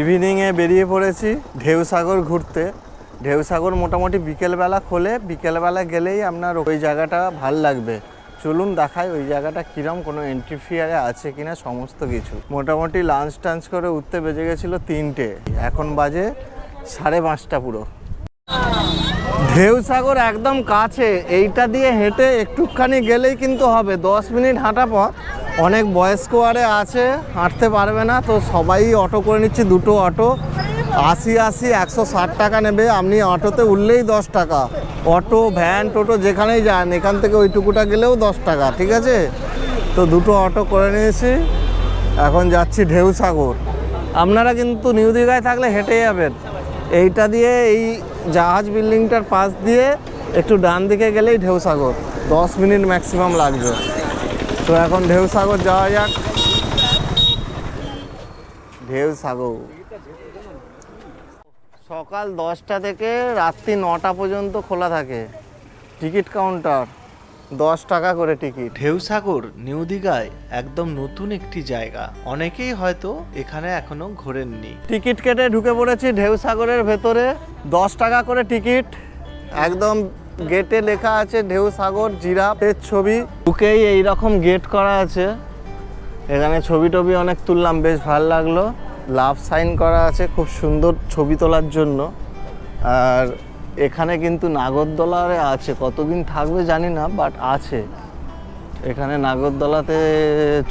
ইভিনিংয়ে বেরিয়ে পড়েছি ঢেউসাগর ঘুরতে। ঢেউসাগর মোটামুটি বিকেলবেলা খোলে, বিকেলবেলা গেলেই আপনার ওই জায়গাটা ভালো লাগবে। চলুন দেখাই ওই জায়গাটা কিরম, কোনো এন্ট্রি ফিয়ারে আছে কিনা, সমস্ত কিছু। মোটামুটি লাঞ্চ টাঞ্চ করে উঠতে বেজে গেছিল তিনটে। এখন বাজে সাড়ে পাঁচটা পুরো। ঢেউসাগর একদম কাছে, এইটা দিয়ে হেঁটে একটুখানি গেলেই কিন্তু হবে। দশ মিনিট হাঁটা পর অনেক বয়স্ক আরে আছে, হাঁটতে পারবে না, তো সবাই অটো করে নিচ্ছে, দুটো অটো। আশি আশি, একশো ষাট টাকা নেবে, আপনি অটোতে উঠলেই দশ টাকা। অটো, ভ্যান, টোটো, যেখানেই যান, এখান থেকে ওইটুকুটা গেলেও দশ টাকা, ঠিক আছে? তো দুটো অটো করে নিয়েছি, এখন যাচ্ছি ঢেউসাগর। আপনারা কিন্তু নিউ দীঘায় থাকলে হেঁটে যাবেন। এইটা দিয়ে এই জাহাজ বিল্ডিংটার পাশ দিয়ে একটু ডান দিকে গেলেই ঢেউসাগর। দশ মিনিট ম্যাক্সিমাম লাগবে। তো এখন ঢেউসাগর যাওয়া যাক। ঢেউসাগর সকাল দশটা থেকে রাত্রি নটা পর্যন্ত খোলা থাকে। টিকিট কাউন্টার দশ টাকা করে টিকিট। ঢেউসাগর নিউ দীঘায় একদম নতুন একটি জায়গা। অনেকেই হয়তো এখানে এখনও ঘোরেননি। টিকিট কেটে ঢুকে পড়েছি ঢেউসাগরের ভেতরে। দশ টাকা করে টিকিট। একদম গেটে লেখা আছে ঢেউ ঢেউসাগর জিরাফের ছবি। ঢুকেই এইরকম গেট করা আছে। এখানে ছবি টবি অনেক তুললাম, বেশ ভালো লাগল। লাভ সাইন করা আছে খুব সুন্দর ছবি তোলার জন্য। আর এখানে কিন্তু নাগরদোলারে আছে, কতদিন থাকবে জানি না বাট আছে। এখানে নাগরদোলাতে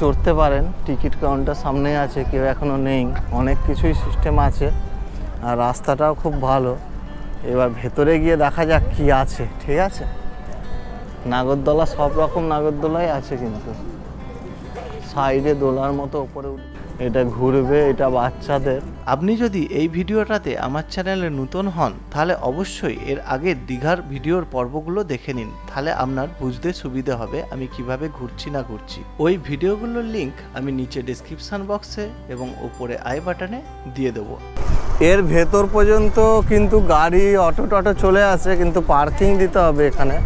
চড়তে পারেন, টিকিট কাউন্টার সামনেই আছে, কেউ এখনও নেই। অনেক কিছুই সিস্টেম আছে। আর রাস্তাটাও খুব ভালো। এবার ভেতরে গিয়ে দেখা যাক কি আছে, ঠিক আছে? নাগরদোলা সব রকম নাগরদোলাই আছে কিন্তু। সাইডে দোলার মতো ওপরে এটা ঘুরবে, এটা বাচ্চাদের। আপনি যদি এই ভিডিওটাতে আমার চ্যানেলে নতুন হন, তাহলে অবশ্যই এর আগে দীঘার ভিডিওর পর্বগুলো দেখে নিন। তাহলে আপনার বুঝতে সুবিধা হবে আমি কীভাবে ঘুরছি না ঘুরছি। ওই ভিডিওগুলোর লিংক আমি নিচে ডেসক্রিপশন বক্সে এবং ওপরে আই বাটনে দিয়ে দেবো। এর ভেতর পর্যন্ত কিন্তু গাড়ি, অটো টটো চলে আসে, কিন্তু পার্কিং দিতে হবে এখানে।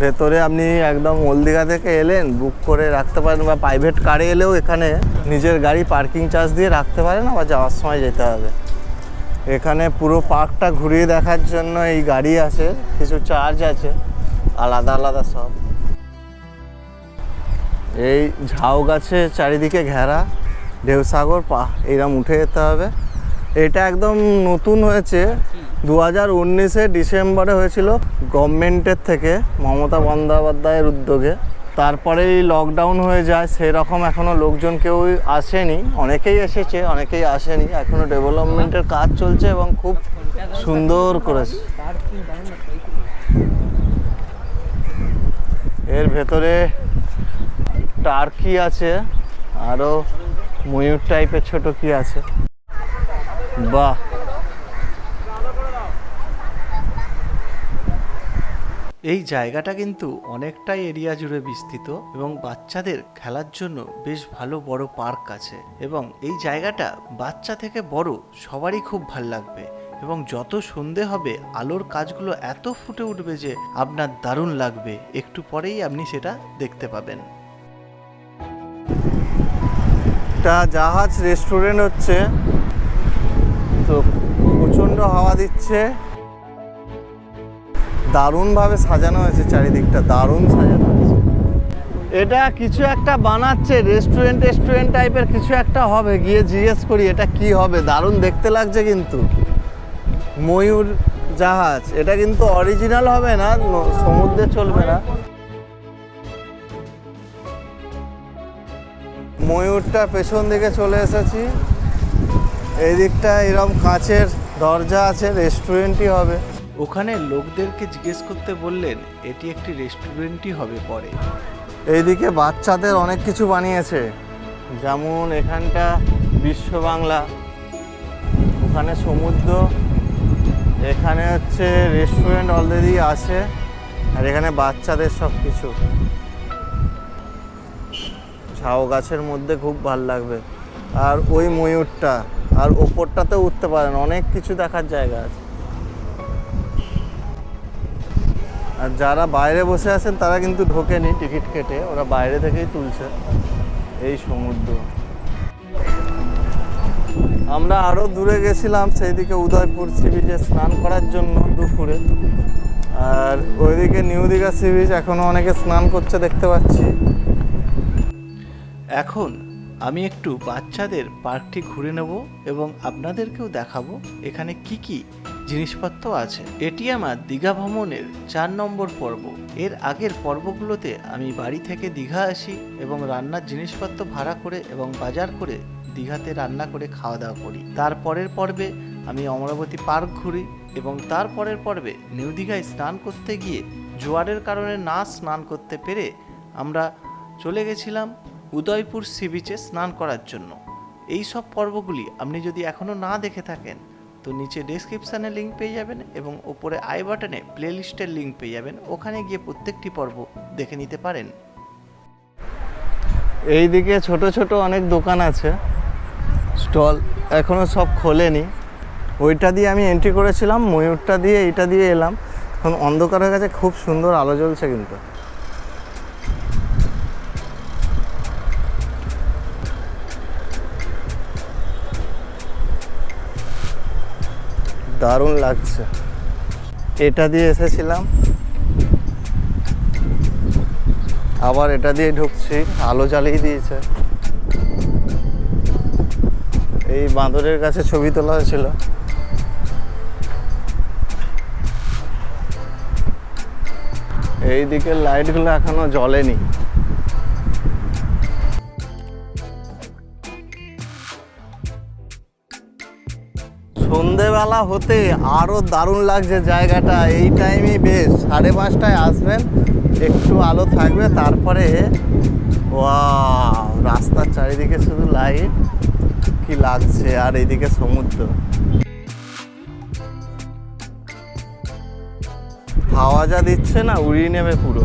ভেতরে আপনি একদম হলদিঘা থেকে এলেন, বুক করে রাখতে পারেন বা প্রাইভেট কারে এলেও এখানে নিজের গাড়ি পার্কিং চার্জ দিয়ে রাখতে পারেন আবার যাওয়ার সময় যেতে হবে। এখানে পুরো পার্কটা ঘুরিয়ে দেখার জন্য এই গাড়ি আছে, কিছু চার্জ আছে, আলাদা আলাদা সব। এই ঝাউ গাছে চারিদিকে ঘেরা, ঢেউসাগর পা এইরকম উঠে যেতে হবে। এটা একদম নতুন হয়েছে। দু হাজার উনিশে ডিসেম্বরে হয়েছিল গভর্নমেন্টের থেকে মমতা বন্দ্যোপাধ্যায়ের উদ্যোগে। তারপরেই লকডাউন হয়ে যায়, সেরকম এখনও লোকজন কেউ আসেনি। অনেকেই এসেছে, অনেকেই আসেনি। এখনও ডেভেলপমেন্টের কাজ চলছে এবং খুব সুন্দর করেছে। এর ভেতরে টার্কি আছে আরও ময়ূর টাইপের ছোট কি আছে? বাহ। এই জায়গাটা কিন্তু অনেকটাই এরিয়া জুড়ে বিস্তৃত এবং বাচ্চাদের খেলার জন্য বেশ ভালো বড় পার্ক আছে এবং এই জায়গাটা বাচ্চা থেকে বড় সবারই খুব ভালো লাগবে এবং যত সন্ধে হবে আলোর কাজগুলো এত ফুটে উঠবে যে আপনার দারুণ লাগবে। একটু পরেই আপনি সেটা দেখতে পাবেন। একটা জাহাজ রেস্টুরেন্ট হচ্ছে। তো প্রচণ্ড হাওয়া দিচ্ছে। দারুণভাবে সাজানো হয়েছে চারিদিকটা, দারুণ সাজানো হয়েছে। এটা কিছু একটা বানাচ্ছে রেস্টুরেন্ট রেস্টুরেন্ট টাইপের কিছু একটা হবে, গিয়ে জিজ্ঞেস করি, এটা কি হবে? দারুণ দেখতে লাগছে কিন্তু। ময়ূর জাহাজ, এটা কিন্তু অরিজিনাল হবে না, সমুদ্রে চলবে না। ময়ূরটা পেছন দিকে চলে এসেছি। এই দিকটা এরকম কাঁচের দরজা আছে রেস্টুরেন্টই হবে। ওখানে লোকদেরকে জিজ্ঞেস করতে বললেন এটি একটি রেস্টুরেন্টই হবে পরে। এইদিকে বাচ্চাদের অনেক কিছু বানিয়েছে। যেমন এখানটা বিশ্ব বাংলা ওখানে সমুদ্র এখানে হচ্ছে রেস্টুরেন্ট অলরেডি আছে আর এখানে বাচ্চাদের সব কিছু। ঝাউ গাছের মধ্যে খুব ভালো লাগবে। আর ওই ময়ূরটা আর ওপরটাতেও উঠতে পারেন অনেক কিছু দেখার জায়গা আছে। আর যারা বাইরে বসে আছেন, তারা কিন্তু ঢোকেনি টিকিট কেটে, ওরা বাইরে থেকেই তুলছে এই সমুদ্র। আমরা আরও দূরে গেছিলাম সেই দিকে উদয়পুর সি বিচে স্নান করার জন্য দুপুরে। আর ওইদিকে নিউ দীঘা সি বিচ এখনও অনেকে স্নান করছে, দেখতে পাচ্ছি। এখন আমি একটু বাচ্চাদের পার্কটি ঘুরে নেব এবং আপনাদেরকেও দেখাবো এখানে কি কি জিনিসপত্র আছে। এটি আমার দীঘা ভ্রমণের চার নম্বর পর্ব। এর আগের পর্বগুলোতে আমি বাড়ি থেকে দীঘা আসি এবং রান্নার জিনিসপত্র ভাড়া করে এবং বাজার করে দীঘাতে রান্না করে খাওয়া দাওয়া করি। তারপরের পর্বে আমি অমরাবতী পার্ক ঘুরি এবং তারপরের পর্বে নিউ দীঘায় স্নান করতে গিয়ে জোয়ারের কারণে না স্নান করতে পেরে আমরা চলে গেছিলাম উদয়পুর সি বিচে স্নান করার জন্য। এই সব পর্বগুলি আপনি যদি এখনও না দেখে থাকেন, তো নিচে ডেসক্রিপশানে লিঙ্ক পেয়ে যাবেন এবং ওপরে আই বাটনে প্লেলিস্টের লিঙ্ক পেয়ে যাবেন। ওখানে গিয়ে প্রত্যেকটি পর্ব দেখে নিতে পারেন। এইদিকে ছোট ছোট অনেক দোকান আছে, স্টল এখনও সব খোলেনি। ওইটা দিয়ে আমি এন্ট্রি করেছিলাম, ময়ূরটা দিয়ে এইটা দিয়ে এলাম। এখন অন্ধকারের কাছে খুব সুন্দর আলো জ্বলছে কিন্তু। দারুণ লাগছে। এটা দিয়ে এসেছিলাম। আবার এটা দিয়ে ঢুকছি, আলো জ্বালিয়ে দিয়েছে। এই বাঁদরের কাছে ছবি তোলা হয়েছিল। এই দিকের লাইটগুলো এখনও জ্বলেনি। সন্ধেবেলা হতে আরও দারুণ লাগছে জায়গাটা। এই টাইমই বেশ, সাড়ে পাঁচটায় আসবেন, একটু আলো থাকবে, তারপরে, ওয়াও, রাস্তার চারিদিকে শুধু লাইট, কি লাগছে, আর এইদিকে সমুদ্র। হাওয়া যা দিচ্ছে না, উড়িয়ে নেবে পুরো।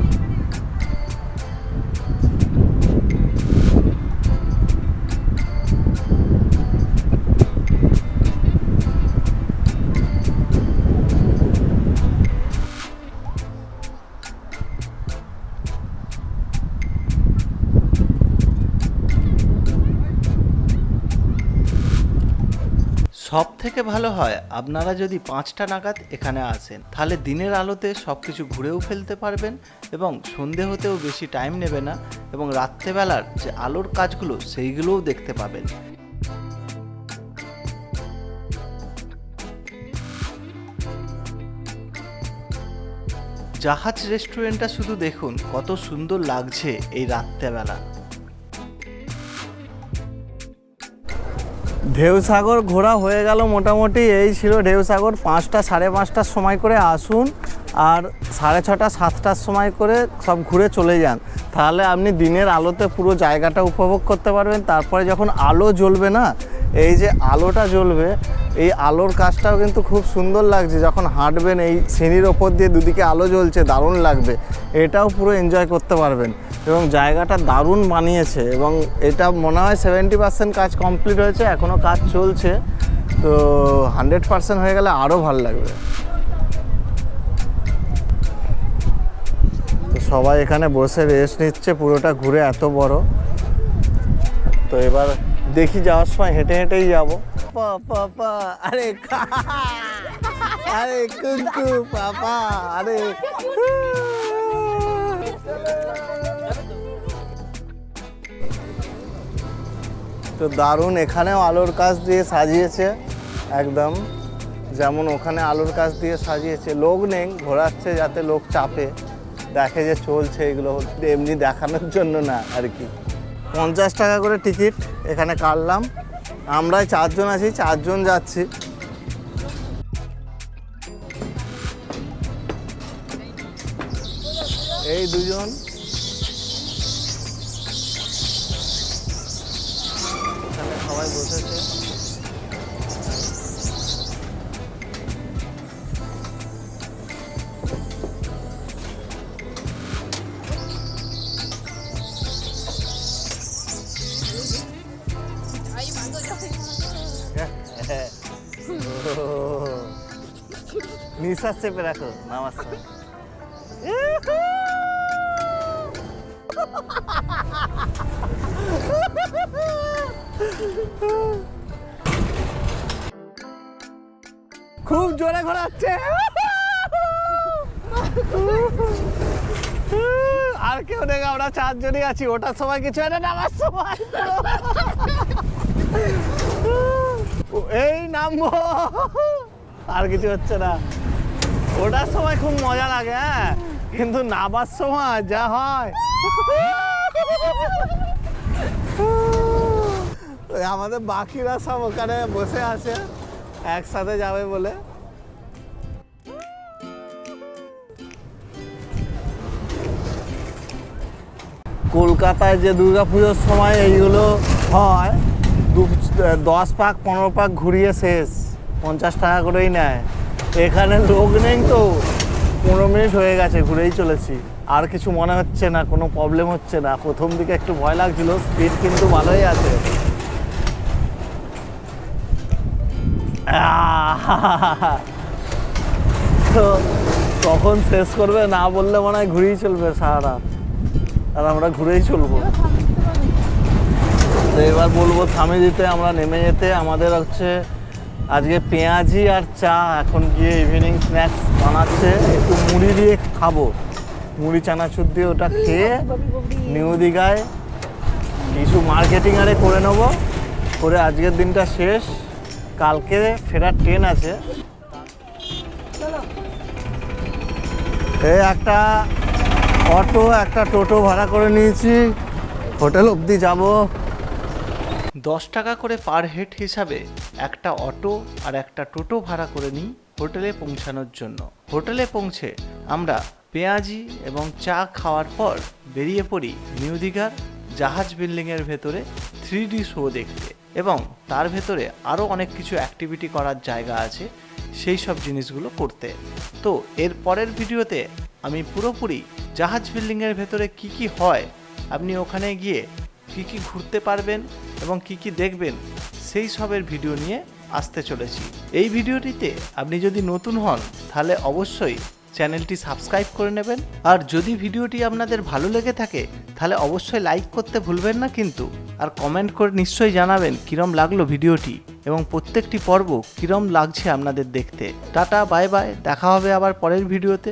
সব থেকে ভালো হয় আপনারা যদি পাঁচটা নাগাদ এখানে আসেন, তাহলে দিনের আলোতে সব কিছু ঘুরেও ফেলতে পারবেন এবং সন্ধে হতেও বেশি টাইম নেবে না এবং রাত্রেবেলার যে আলোর কাজগুলো, সেইগুলোও দেখতে পাবেন। জাহাজ রেস্টুরেন্টটা শুধু দেখুন কত সুন্দর লাগছে এই রাত্রেবেলা। ঢেউসাগর ঘোরা হয়ে গেল মোটামুটি। এই ছিল ঢেউসাগর পাঁচটা, সাড়ে পাঁচটার সময় করে আসুন আর সাড়ে ছটা, সাতটার সময় করে সব ঘুরে চলে যান। তাহলে আপনি দিনের আলোতে পুরো জায়গাটা উপভোগ করতে পারবেন। তারপরে যখন আলো জ্বলবে না, এই যে আলোটা জ্বলবে, এই আলোর কাজটাও কিন্তু খুব সুন্দর লাগছে। যখন হাঁটবেন, এই সিঁড়ির ওপর দিয়ে দুদিকে আলো জ্বলছে, দারুণ লাগবে। এটাও পুরো এনজয় করতে পারবেন। এবং জায়গাটা দারুণ বানিয়েছে এবং এটা মনে হয় সেভেন্টি পার্সেন্ট কাজ কমপ্লিট হয়েছে এখনও কাজ চলছে। তো হান্ড্রেড পার্সেন্ট হয়ে গেলে আরও ভালো লাগবে। তো সবাই এখানে বসে রেস্ট নিচ্ছে, পুরোটা ঘুরে এত বড়। তো এবার দেখি যাওয়ার সময় হেঁটে হেঁটেই যাব। আরে আরে পাপা, আরে। তো দারুণ, এখানেও আলোর কাজ দিয়ে সাজিয়েছে, একদম। যেমন ওখানে আলোর কাজ দিয়ে সাজিয়েছে। লোক নেই, ঘোরাচ্ছে যাতে লোক চাপে, দেখে যে চলছে এগুলো, এমনি দেখানোর জন্য না, আর কি। পঞ্চাশ টাকা করে টিকিট এখানে কাটলাম। আমরা চারজন আছি, চারজন যাচ্ছি। এই দুজন নিঃশ্বাস চেপে রাখো সময় খুব জোরে ঘোরাচ্ছে। আর কেউ নেই আমরা চারজনই আছি। ওটার সময় কিছু হয় না নামার সময়। এই নামবো। আর কিছু হচ্ছে না। ওটার সময় খুব মজা লাগে হ্যাঁ? কিন্তু নাবার সময় যা হয়। আমাদের বাকিরা সব ওখানে বসে আছে, একসাথে যাবে বলে। কলকাতায় যে পুজোর সময় এইগুলো হয়, দু দশ পাক, পনেরো পাক ঘুরিয়ে শেষ, পঞ্চাশ টাকা করেই নেয়। এখানে লোক নেই তো। পনেরো মিনিট হয়ে গেছে, ঘুরেই চলেছি। আর কিছু মনে হচ্ছে না, কোনো প্রবলেম হচ্ছে না। প্রথম দিকে একটু ভয় লাগছিল স্পিড কিন্তু ভালোই আছে। তো কখন শেষ করবে না বললে মনে হয় ঘুরেই চলবে সারা আর আমরা ঘুরেই চলবো। তো এবার বলব থামে দিতে, আমরা নেমে যেতে। আমাদের হচ্ছে আজকে পেঁয়াজি আর চা, এখন গিয়ে ইভিনিং স্ন্যাক্স বানাচ্ছে। একটু মুড়ি দিয়ে খাব। মুড়ি, চানাচুর দিয়ে ওটা খেয়ে নিউ দীঘায় কিছু মার্কেটিং আরে করে নেব। করে আজকের দিনটা শেষ। কালকে ফেরার ট্রেন আছে। এই একটা অটো, একটা টোটো ভাড়া করে নিয়েছি। হোটেল অবধি যাব। দশ টাকা করে পার হেড হিসাবে একটা অটো আর একটা টোটো ভাড়া করে নিই হোটেলে পৌঁছানোর জন্য। হোটেলে পৌঁছে আমরা পেঁয়াজি এবং চা খাওয়ার পর বেরিয়ে পড়ি নিউ দীঘার জাহাজ বিল্ডিংয়ের ভেতরে থ্রি ডি শো দেখতে এবং তার ভেতরে আরও অনেক কিছু অ্যাক্টিভিটি করার জায়গা আছে সেই সব জিনিসগুলো করতে। তো এর পরের ভিডিওতে আমি পুরোপুরি জাহাজ বিল্ডিংয়ের ভেতরে কি কি হয় আপনি ওখানে গিয়ে কি কি ঘুরতে পারবেন এবং কি কি দেখবেন, সেই সবের ভিডিও নিয়ে আসতে চলেছি। এই ভিডিওটিতে আপনি যদি নতুন হন, তাহলে অবশ্যই চ্যানেলটি সাবস্ক্রাইব করে নেবেন। আর যদি ভিডিওটি আপনাদের ভালো লেগে থাকে, তাহলে অবশ্যই লাইক করতে ভুলবেন না কিন্তু। আর কমেন্ট করে নিশ্চয়ই জানাবেন কিরম লাগল ভিডিওটি এবং প্রত্যেকটি পর্ব কিরম লাগছে আপনাদের দেখতে। টাটা, বাই বাই, দেখা হবে আবার পরের ভিডিওতে।